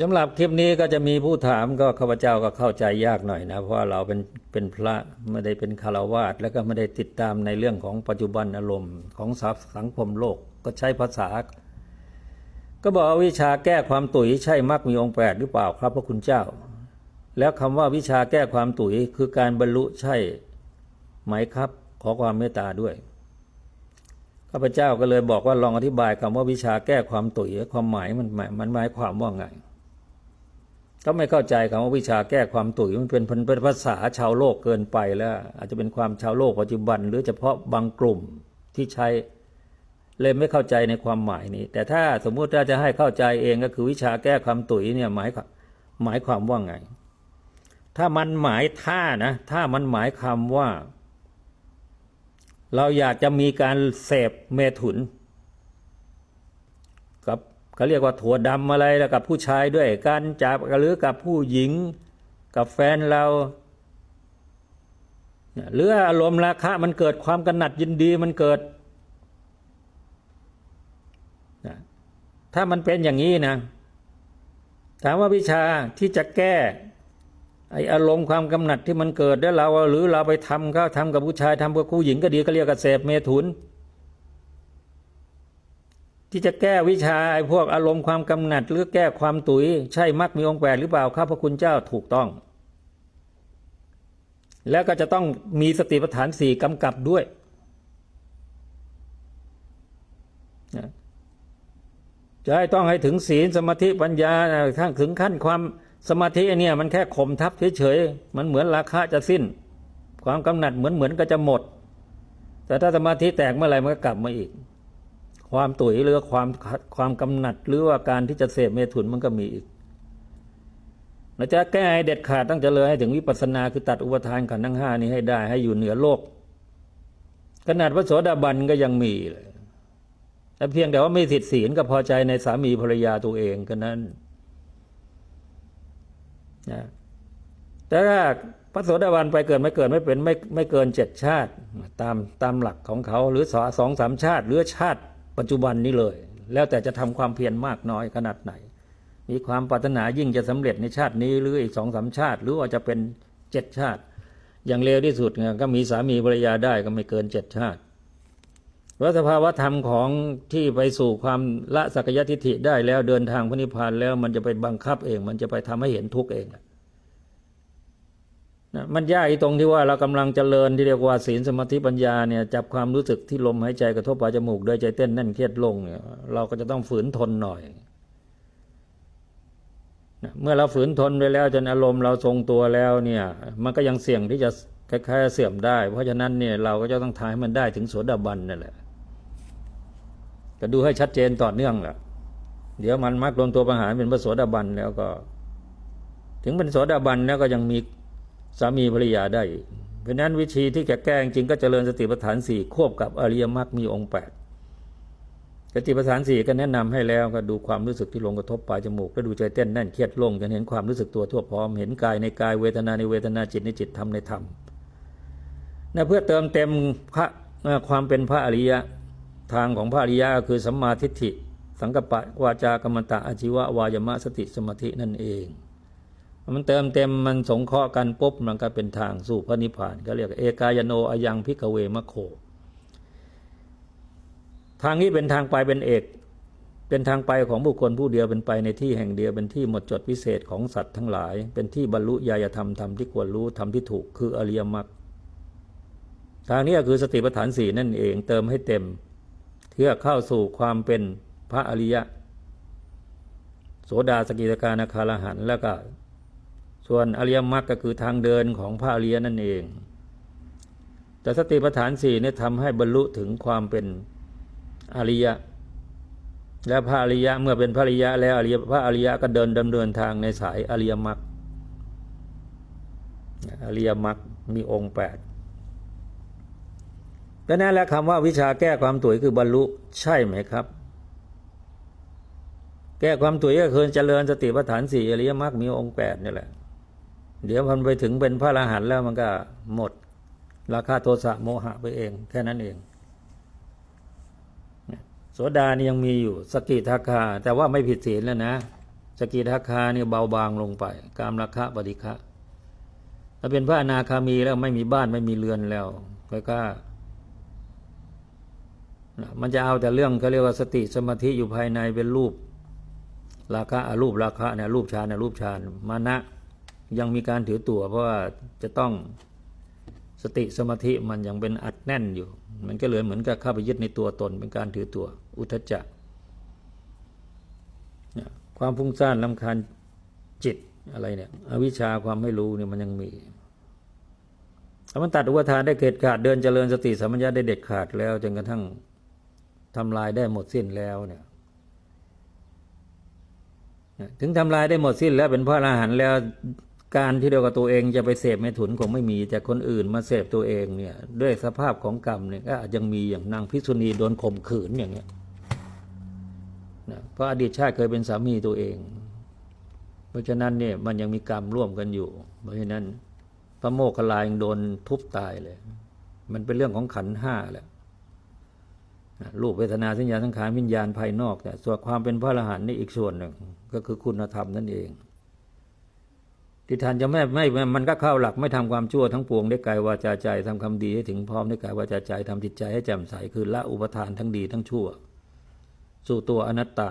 สำหรับคลิปนี้ก็จะมีผู้ถามก็ข้าพเจ้าก็เข้าใจยากหน่อยนะ เพราะว่าเราเป็นเป็นพระไม่ได้เป็นคารวาสแล้วก็ไม่ได้ติดตามในเรื่องของปัจจุบันอารมณ์ของสังคมโลกก็ใช้ภาษา ก็บอกวิชาแก้ความตุ๋ยใช่มักมีองค์แปดหรือเปล่าครับพระคุณเจ้า แล้วคำว่าวิชาแก้ความตุ๋ยคือการบรรลุใช่ไหมครับ ขอความเมตตาด้วยข้าพเจ้าก็เลยบอกว่าลองอธิบายคำว่าวิชาแก้ความตุ๋ยความหมายมันหมายมันหมายความว่าไง ก็ไม่เข้าใจคำว่าวิชาแก้ความตุ๋ยมันเป็นเป็นภาษาชาวโลกเกินไปแล้ว อาจจะเป็นความชาวโลกปัจจุบัน หรือเฉพาะบางกลุ่มที่ใช้เลยไม่เข้าใจในความหมายนี้ แต่ถ้าสมมุติถ้าจะให้เข้าใจเองก็คือวิชาแก้ความตุ๋ยเนี่ยหมายหมายความว่าไง ถ้ามันหมายท่านะ ถ้ามันหมายคำว่า เราอยากจะมีการเสพเมถุน เขาเรียกว่าถั่วดำอะไรแล้วกับผู้ชายด้วยการจับหรือกับผู้หญิง กับแฟนเราหรืออารมณ์ราคะมันเกิดความกำหนัดยินดีมันเกิด ถ้ามันเป็นอย่างนี้นะ ถามว่าวิชาที่จะแก้ไออารมณ์ความกำหนัดที่มันเกิดแล้วเราหรือเราไปทำก็ทำกับผู้ชายทำกับผู้หญิงก็ดีก็เรียกกเสพเมถุน ที่จะแก้วิชาไอ้พวกอารมณ์ความกำหนัด หรือแก้ความตุย ใช่มักมีองค์แปดหรือเปล่าครับพระคุณเจ้าถูกต้อง แล้วก็จะต้องมีสติปัฏฐานสี่กำกับด้วยจะให้ต้องให้ถึงศีลสมาธิปัญญาทั้งถึงขั้นความสมาธิเนี่ยมันแค่ข่มทับเฉยๆมันเหมือนราคะจะสิ้น ความกำหนัดเหมือนเหมือนก็จะหมด แต่ถ้าสมาธิแตกเมื่อไหร่มันก็กลับมาอีก ความตุ๋ยหรือความความกำหนัดหรือว่าการที่จะเสพเมถุนมันก็มีอีกเราจะแก้ให้เด็ดขาดต้องเจริญให้ถึงวิปัสสนาคือตัดอุปทานขันธ์ทั้งห้านี้ให้ได้ ให้อยู่เหนือโลก ขนาดพระโสดาบันก็ยังมีเลยแต่เพียงแต่ว่าไม่สิทธิศีลก็พอใจในสามีภรรยาตัวเองก็นั้นนะแต่ถ้าพระโสดาบันไปเกิดไม่เกิดไม่เป็นไม่ไม่เกินเจ็ดชาติ ตามตามหลักของเขาหรือสองสามชาติ หรือชาติ ปัจจุบันนี้เลย แล้วแต่จะทำความเพียรมากน้อยขนาดไหน มีความปรารถนายิ่งจะสำเร็จในชาตินี้หรืออีกสองสามชาติ หรือว่าจะเป็นเจ็ดชาติ อย่างเร็วที่สุดก็มีสามีภรรยาได้ก็ไม่เกินเจ็ดชาติเพราะสภาวะธรรมของที่ไปสู่ความละสักยทิฏฐิได้แล้วเดินทางพระนิพพานแล้วมันจะไปบังคับเอง มันจะไปทำให้เห็นทุกข์เอง นะมันยากอีตรงที่ว่าเรากำลังเจริญที่เรียกว่าศีลสมาธิปัญญาเนี่ยจับความรู้สึกที่ลมหายใจกระทบปลายจมูกด้วยใจเต้นแน่นเครียดลงเนี่ยเราก็จะต้องฝืนทนหน่อยนะเมื่อเราฝืนทนไปแล้วจนอารมณ์เราทรงตัวแล้วเนี่ยมันก็ยังเสี่ยงที่จะคล้ายๆเสื่อมได้ เพราะฉะนั้นเนี่ยเราก็จะต้องทายให้มันได้ถึงโสดาบันนั่นแหละก็ดูให้ชัดเจนต่อเนื่องแหละเดี๋ยวมันมักลงตัวประหารเป็นพระโสดาบันแล้วก็ ถึงเป็นโสดาบันแล้วก็ยังมี สามีภรรยาได้ เพราะนั้นวิธีที่จะแก้จริงก็เจริญสติปัฏฐานสี่ควบกับอริยมรรคมีองค์แปดสติปัฏฐานสี่ก็แนะนำให้แล้วก็ดูความรู้สึกที่ลงกระทบปลายจมูกแล้วดูใจเต้นแน่นเครียดลงจนเห็นความรู้สึกตัวทั่วพร้อมเห็นกายในกายเวทนาในเวทนาจิตในจิตธรรมในธรรมนะเพื่อเติมเต็มพระความเป็นพระอริยะทางของพระอริยะคือสัมมาทิฏฐิ สังกปะวาจากรรมตะอาชีวะวายมะสติสมาธินั่นเอง มันเติมเต็มมันสงเคราะห์กันปุ๊บมันก็เป็นทางสู่พระนิพพานก็เรียกเอกายโนอายังพิกเวมะโค ทางนี้เป็นทางไปเป็นเอก เป็นทางไปของบุคคลผู้เดียวเป็นไปในที่แห่งเดียวเป็นที่หมดจดพิเศษของสัตว์ทั้งหลาย เป็นที่บรรลุญาธรรมธรรมที่ควรรู้ธรรมที่ถูกคืออริยมรรคทางนี้คือสติปัฏฐานสี่นั่นเองเติมให้เต็มเพื่อเข้าสู่ความเป็นพระอริยะ โสดาสกิทารนาคาลหันแล้วก็ ส่วนอริยมรรคก็คือทางเดินของพระอริยนั่นเอง แต่สติปัฏฐานสี่เนี่ยทำให้บรรลุถึงความเป็นอริยะ และพระอริยะเมื่อเป็นพระอริยะแล้วอริยพระอริยะก็เดินดำเนินทางในสายอริยมรรคอริยมรรคมีองค์แปดดังนั้นแล้วคำว่าวิชาแก้ความตุ๋ยคือบรรลุใช่ไหมครับ แก้ความตุ๋ยก็คือเจริญสติปัฏฐานสี่อริยมรรคมีองค์แปดนี่แหละ เดี๋ยวมันไปถึงเป็นพระอรหันต์แล้วมันก็หมด ราคาโทสะโมหะไปเอง แค่นั้นเองโสดานี่ยังมีอยู่สกิทาคา แต่ว่าไม่ผิดศีลแล้วนะสกิทาคาเนี่ยเบาบางลงไป กามราคะปฏิฆะถ้าเป็นพระอนาคามีแล้วไม่มีบ้านไม่มีเรือนแล้วก็ก็มันจะเอาแต่เรื่องเขาเรียกว่าสติสมาธิอยู่ภายในเป็นรูป ราคะอรูปราคะเนี่ยรูปฌานเนี่ยรูปฌานมานะ ยังมีการถือตัวเพราะว่าจะต้องสติสมาธิมันยังเป็นอัดแน่นอยู่ มันก็เลยเหมือนกับเข้าไปยึดในตัวตนเป็นการถือตัว อุทจจะความฟุ้งซ่านลำคาญจิตอะไรเนี่ยอวิชชาความไม่รู้เนี่ยมันยังมีถ้ามันตัดอุปทานได้เกิดขาดเดินเจริญสติสัมปชัญญะได้เด็ดขาดแล้วจนกระทั่งทำลายได้หมดสิ้นแล้วเนี่ยถึงทำลายได้หมดสิ้นแล้วเป็นพระอรหันต์แล้ว การที่เดียวกับตัวเองจะไปเสพเมถุนคงไม่มีแต่คนอื่นมาเสพตัวเองเนี่ยด้วยสภาพของกรรมเนี่ยก็ยังมีอย่างนางพิษณีโดนข่มขืนอย่างเงี้ยนะเพราะอดีตชาติเคยเป็นสามีตัวเอง เพราะฉะนั้นเนี่ยมันยังมีกรรมร่วมกันอยู่ เพราะฉะนั้นพระโมคคัลลายังโดนทุบตายเลย มันเป็นเรื่องของขันห้าแหละรูปเวทนาสัญญาสังขารวิญญาณภายนอกแต่ส่วนความเป็นพระอรหันต์นี่อีกส่วนหนึ่งก็คือคุณธรรมนั่นเอง ที่ท่านจะไม่ไม่มันก็เข้าหลักไม่ทำความชั่วทั้งปวงได้กายวาจาใจทำคำดีให้ถึงพร้อมได้กายวาจาใจทำจิตใจให้แจ่มใสคือละอุปทานทั้งดีทั้งชั่ว สู่ตัวอนัตตา